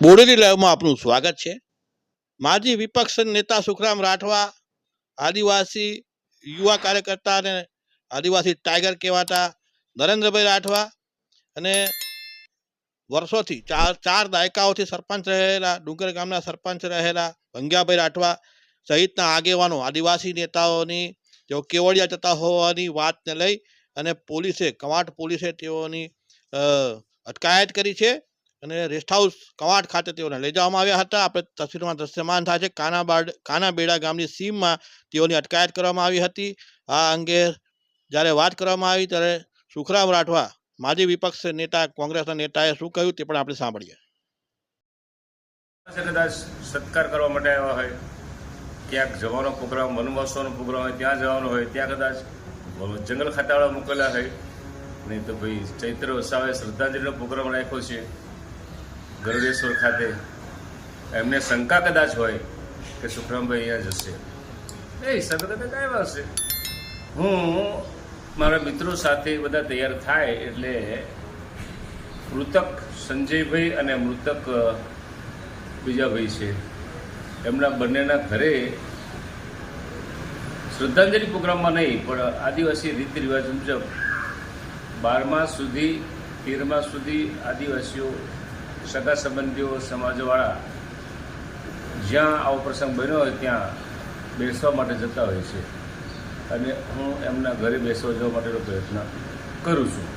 બોડેલી લાઈવમાં આપનું સ્વાગત છે. માજી વિપક્ષ નેતા સુખરામ રાઠવા, આદિવાસી યુવા કાર્યકર્તા અને આદિવાસી ટાઈગર કહેવાતા નરેન્દ્રભાઈ રાઠવા અને વર્ષોથી ચાર ચાર દાયકાઓથી સરપંચ રહેલા, ડુંગર ગામના સરપંચ રહેલા ભંગ્યાભાઈ રાઠવા સહિતના આગેવાનો આદિવાસી નેતાઓની જેઓ કેવડિયા જતા હોવાની વાતને લઈ અને પોલીસે, કવાંટ પોલીસે તેઓની અટકાયત કરી છે. અને રેસ્ટ હાઉસ કવાટ ખાતે તેઓને લઈ જવામાં આવ્યા હતા. આપણે તસવીરમાં દ્રશ્યમાન થાય છે. કાનાબાડ કાનાબેડા ગામની સીમમાં તેઓની અટકાયત કરવામાં આવી હતી. આ અંગે જ્યારે વાત કરવામાં આવી ત્યારે સુખરામ રાઠવા, માજી વિપક્ષ નેતા, કોંગ્રેસના નેતાએ શું કહ્યું તે પણ આપણે સાંભળીએ. કદાચ સત્કાર કરવા માટે આવ્યા હોય, ક્યાંક જવાનો પ્રોગ્રામ, વનવાસોનો પ્રોગ્રામ હોય, ત્યાં જવાનો હોય, ત્યાં કદાચ જંગલ ખાતાવાળા મોકલ્યા હોય. નહીં તો ભાઈ ચૈત્ર વસાવે શ્રદ્ધાંજલિનો પ્રોગ્રામ રાખ્યો છે. ગરુડેશ્વર ખાતે એમને શંકા કદાચ હોય કે સુખરામભાઈ અહીંયા જશે. એ હિસાબે કદાચ આવ્યા હશે હું મારા મિત્રો સાથે બધા તૈયાર થાય એટલે મૃતક સંજયભાઈ અને મૃતક બીજા ભાઈ છે. એમના બંનેના ઘરે શ્રદ્ધાંજલિ પ્રોગ્રામમાં નહીં, પણ આદિવાસી રીત રિવાજ મુજબ બારમા સુધી, તેરમા સુધી આદિવાસીઓ સગા સંબંધીઓ સમાજવાળા જ્યાં આવો પ્રસંગ બન્યો હોય ત્યાં બેસવા માટે જતા હોય છે. અને હું એમના ઘરે બેસવા જવા માટેનો પ્રયત્ન કરું છું.